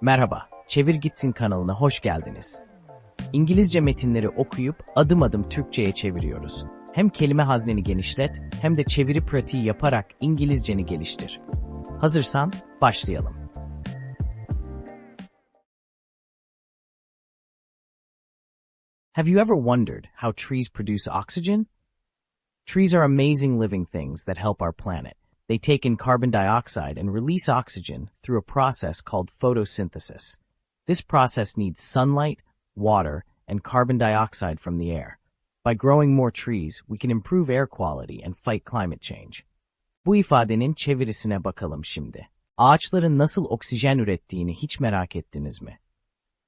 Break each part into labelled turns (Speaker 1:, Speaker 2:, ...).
Speaker 1: Merhaba, Çevir Gitsin kanalına hoş geldiniz. İngilizce metinleri okuyup adım adım Türkçe'ye çeviriyoruz. Hem kelime hazneni genişlet hem de çeviri pratiği yaparak İngilizceni geliştir. Hazırsan başlayalım. Have you ever wondered how trees produce oxygen? Trees are amazing living things that help our planet. They take in carbon dioxide and release oxygen through a process called photosynthesis. This process needs sunlight, water, and carbon dioxide from the air. By growing more trees, we can improve air quality and fight climate change. Bu ifadenin çevirisine bakalım şimdi. Ağaçların nasıl oksijen ürettiğini hiç merak ettiniz mi?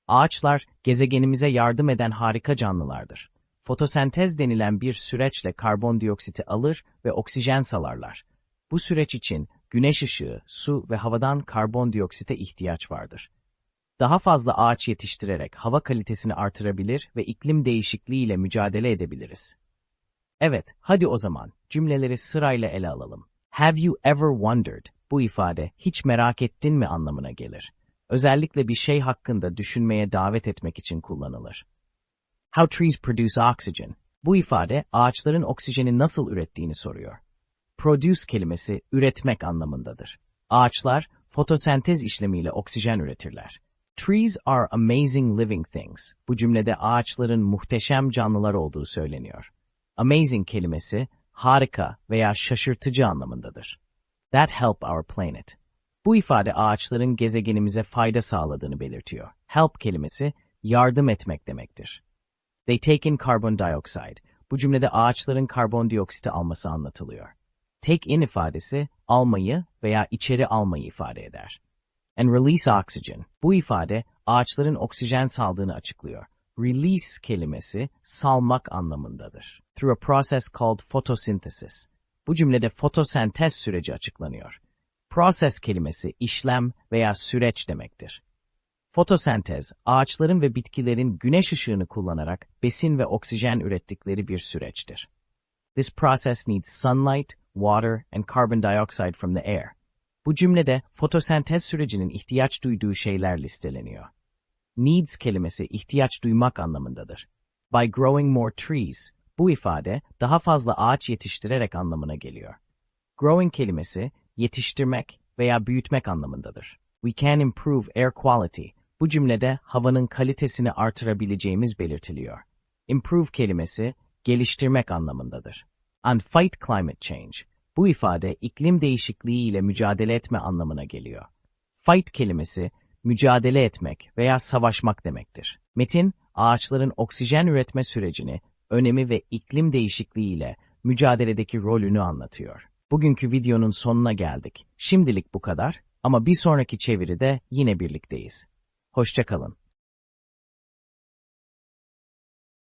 Speaker 1: Ağaçlar, gezegenimize yardım eden harika canlılardır. Fotosentez denilen bir süreçle karbondioksiti alır ve oksijen salarlar. Bu süreç için güneş ışığı, su ve havadan karbondioksite ihtiyaç vardır. Daha fazla ağaç yetiştirerek hava kalitesini artırabilir ve iklim değişikliğiyle mücadele edebiliriz. Evet, hadi o zaman cümleleri sırayla ele alalım. Have you ever wondered? Bu ifade hiç merak ettin mi anlamına gelir. Özellikle bir şey hakkında düşünmeye davet etmek için kullanılır. How trees produce oxygen. Bu ifade ağaçların oksijeni nasıl ürettiğini soruyor. Produce kelimesi üretmek anlamındadır. Ağaçlar fotosentez işlemiyle oksijen üretirler. Trees are amazing living things. Bu cümlede ağaçların muhteşem canlılar olduğu söyleniyor. Amazing kelimesi harika veya şaşırtıcı anlamındadır. That help our planet. Bu ifade ağaçların gezegenimize fayda sağladığını belirtiyor. Help kelimesi yardım etmek demektir. They take in carbon dioxide. Bu cümlede ağaçların karbondioksiti alması anlatılıyor. Take in ifadesi almayı veya içeri almayı ifade eder. And release oxygen. Bu ifade ağaçların oksijen saldığını açıklıyor. Release kelimesi salmak anlamındadır. Through a process called photosynthesis. Bu cümlede fotosentez süreci açıklanıyor. Process kelimesi işlem veya süreç demektir. Fotosentez, ağaçların ve bitkilerin güneş ışığını kullanarak besin ve oksijen ürettikleri bir süreçtir. This process needs sunlight, water, and carbon dioxide from the air. Bu cümlede fotosentez sürecinin ihtiyaç duyduğu şeyler listeleniyor. Needs kelimesi ihtiyaç duymak anlamındadır. By growing more trees, bu ifade daha fazla ağaç yetiştirerek anlamına geliyor. Growing kelimesi yetiştirmek veya büyütmek anlamındadır. We can improve air quality. Bu cümlede havanın kalitesini artırabileceğimiz belirtiliyor. Improve kelimesi geliştirmek anlamındadır. And fight climate change. Bu ifade iklim değişikliği ile mücadele etme anlamına geliyor. Fight kelimesi mücadele etmek veya savaşmak demektir. Metin, ağaçların oksijen üretme sürecini, önemi ve iklim değişikliği ile mücadeledeki rolünü anlatıyor. Bugünkü videonun sonuna geldik. Şimdilik bu kadar ama bir sonraki çeviride yine birlikteyiz. Hoşçakalın.